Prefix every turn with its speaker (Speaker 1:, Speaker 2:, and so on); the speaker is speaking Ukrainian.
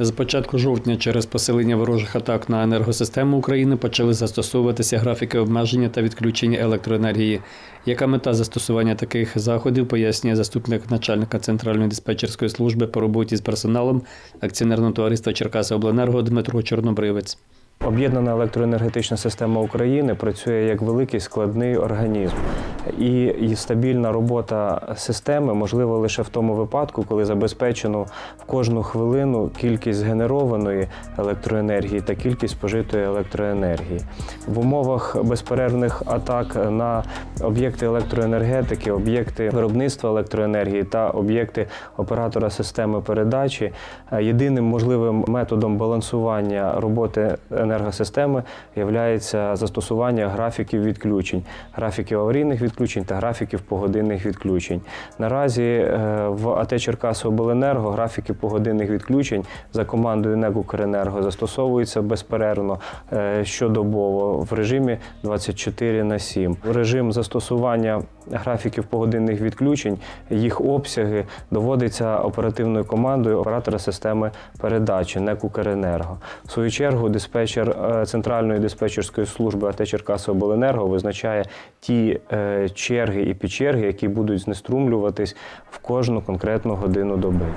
Speaker 1: З початку жовтня через посилення ворожих атак на енергосистему України почали застосовуватися графіки обмеження та відключення електроенергії. Яка мета застосування таких заходів, пояснює заступник начальника Центральної диспетчерської служби по роботі з персоналом акціонерного товариства Черкасиобленерго Дмитро Чорнобривець.
Speaker 2: Об'єднана електроенергетична система України працює як великий складний організм, і, і стабільна робота системи можлива лише в тому випадку, коли забезпечено в кожну хвилину кількість згенерованої електроенергії та кількість спожитої електроенергії. В умовах безперервних атак на об'єкти електроенергетики, об'єкти виробництва електроенергії та об'єкти оператора системи передачі е, єдиним можливим методом балансування роботи енергосистеми є застосування графіків відключень, графіків аварійних відключень та графіків погодинних відключень. Наразі е, в АТ Черкасиобленерго графіки погодинних відключень за командою НЕК «Укренерго» застосовуються безперервно е, щодобово в режимі 24 на 7. Режим застосування графіків погодинних відключень, їх обсяги доводиться оперативною командою оператора системи передачі НЕК «Укренерго». В свою чергу диспетчер е, центральної диспетчерської служби АТ Черкасиобленерго визначає ті е, черги і підчерги, які будуть знеструмлюватись в кожну конкретну годину доби.